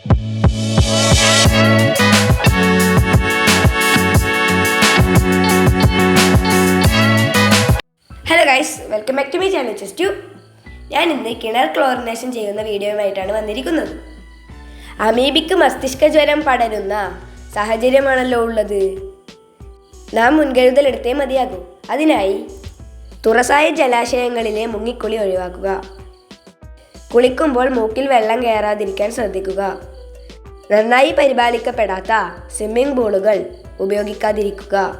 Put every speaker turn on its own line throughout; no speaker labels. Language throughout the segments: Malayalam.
Hello guys welcome back to my channel ചെസ്റ്റു ഞാൻ ഇന്ന് കിണർ ക്ലോറിനേഷൻ ചെയ്യുന്ന വീഡിയോയുമായിട്ടാണ് വന്നിരിക്കുന്നത്. അമീബിക്ക് മസ്തിഷ്ക ജ്വരം പടരുന്ന സാഹചര്യമാണല്ലോ ഉള്ളത്. നാം മുൻകരുതൽ എടുത്തേ മതിയാകൂ. അതിനായി തുറസായ ജലാശയങ്ങളിലെ മുങ്ങിക്കുളി ഒഴിവാക്കുക. കുളിക്കുമ്പോൾ മൂക്കിൽ വെള്ളം കയറാതിരിക്കാൻ ശ്രദ്ധിക്കുക. നന്നായി പരിപാലിക്കപ്പെടാത്ത സ്വിമ്മിംഗ് പൂളുകൾ ഉപയോഗിക്കാതിരിക്കുക.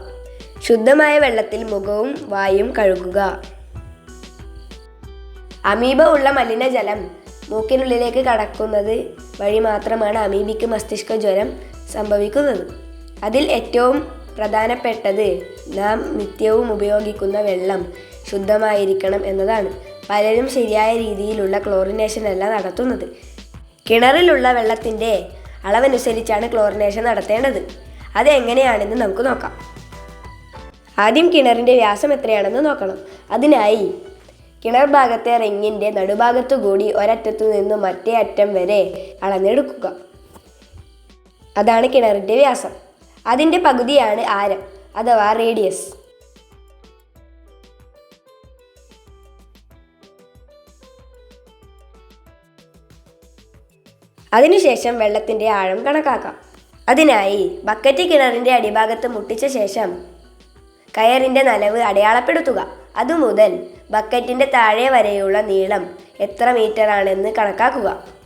ശുദ്ധമായ വെള്ളത്തിൽ മുഖവും വായും കഴുകുക. അമീബ ഉള്ള മലിനജലം മൂക്കിനുള്ളിലേക്ക് കടക്കുന്നത് വഴി മാത്രമാണ് അമീബിക്ക് മസ്തിഷ്ക ജ്വരം സംഭവിക്കുന്നത്. അതിൽ ഏറ്റവും പ്രധാനപ്പെട്ടത് നാം നിത്യവും ഉപയോഗിക്കുന്ന വെള്ളം ശുദ്ധമായിരിക്കണം എന്നതാണ്. പലരും ശരിയായ രീതിയിലുള്ള ക്ലോറിനേഷൻ അല്ല നടത്തുന്നത്. കിണറിലുള്ള വെള്ളത്തിന്റെ അളവനുസരിച്ചാണ് ക്ലോറിനേഷൻ നടത്തേണ്ടത്. അത് എങ്ങനെയാണെന്ന് നമുക്ക് നോക്കാം. ആദ്യം കിണറിന്റെ വ്യാസം എത്രയാണെന്ന് നോക്കണം. അതിനായി കിണർ ഭാഗത്തെ റിങ്ങിന്റെ നടുഭാഗത്തു കൂടി ഒരറ്റത്തു നിന്ന് മറ്റേ അറ്റം വരെ അളന്നെടുക്കുക. അതാണ് കിണറിന്റെ വ്യാസം. അതിന്റെ പകുതിയാണ് ആരം അഥവാ റേഡിയസ്. അതിനുശേഷം വെള്ളത്തിന്റെ ആഴം കണക്കാക്കാം. അതിനായി ബക്കറ്റ് കിണറിന്റെ അടിഭാഗത്ത് മുട്ടിച്ച ശേഷം കയറിന്റെ നനവ് അടയാളപ്പെടുത്തുക. അതുമുതൽ ബക്കറ്റിന്റെ താഴെ വരെയുള്ള നീളം എത്ര മീറ്റർ ആണെന്ന് കണക്കാക്കുക.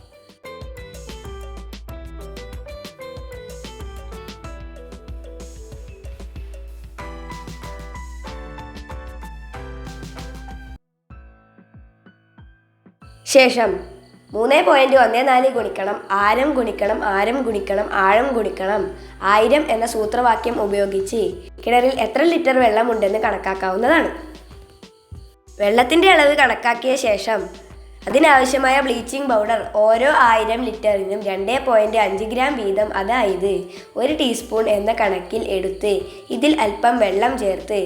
ശേഷം മൂന്ന് പോയിന്റ് ഒന്ന് നാല് ഗുണിക്കണം ആരം ഗുണിക്കണം ആരം ഗുണിക്കണം ആഴം ഗുണിക്കണം. ആയിരം എന്ന സൂത്രവാക്യം ഉപയോഗിച്ച് കിണറിൽ എത്ര ലിറ്റർ വെള്ളമുണ്ടെന്ന് കണക്കാക്കാവുന്നതാണ്. വെള്ളത്തിന്റെ അളവ് കണക്കാക്കിയ ശേഷം അതിനാവശ്യമായ ബ്ലീച്ചിങ് പൗഡർ ഓരോ ആയിരം ലിറ്ററിനും രണ്ട് പോയിന്റ് അഞ്ച് ഗ്രാം വീതം അതായത് ഒരു ടീസ്പൂൺ എന്ന കണക്കിൽ എടുത്ത് ഇതിൽ അല്പം വെള്ളം ചേർത്ത്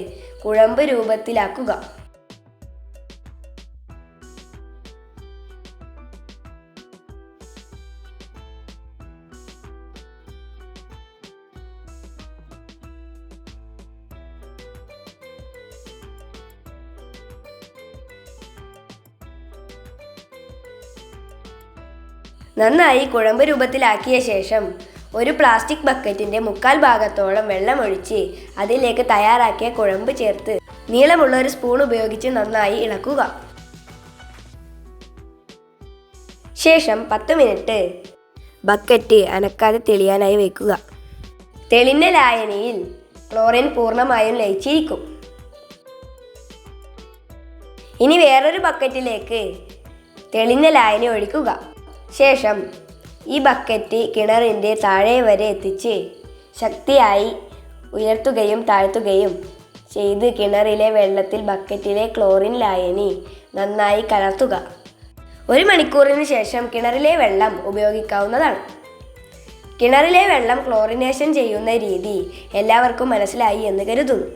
കുഴമ്പ് രൂപത്തിലാക്കുക. നന്നായി കുഴമ്പ് രൂപത്തിലാക്കിയ ശേഷം ഒരു പ്ലാസ്റ്റിക് ബക്കറ്റിന്റെ മുക്കാൽ ഭാഗത്തോളം വെള്ളമൊഴിച്ച് അതിലേക്ക് തയ്യാറാക്കിയ കുഴമ്പ് ചേർത്ത് നീളമുള്ള ഒരു സ്പൂൺ ഉപയോഗിച്ച് നന്നായി ഇളക്കുക. ശേഷം പത്ത് മിനിറ്റ് ബക്കറ്റ് അനക്കാതെ തെളിയാനായി വയ്ക്കുക തെളിഞ്ഞ ലായനിയിൽ ക്ലോറിൻ പൂർണമായും ലയിച്ചിരിക്കും. ഇനി വേറൊരു ബക്കറ്റിലേക്ക് തെളിഞ്ഞ ലായനി ഒഴിക്കുക. ശേഷം ഈ ബക്കറ്റ് കിണറിന്റെ താഴെ വരെ എത്തിച്ച് ശക്തിയായി ഉയർത്തുകയും താഴ്ത്തുകയും ചെയ്ത് കിണറിലെ വെള്ളത്തിൽ ബക്കറ്റിലെ ക്ലോറിൻ ലായനി നന്നായി കലർത്തുക. ഒരു മണിക്കൂറിന് ശേഷം കിണറിലെ വെള്ളം ഉപയോഗിക്കാവുന്നതാണ്. കിണറിലെ വെള്ളം ക്ലോറിനേഷൻ ചെയ്യുന്ന രീതി എല്ലാവർക്കും മനസ്സിലായി എന്ന് കരുതുന്നു.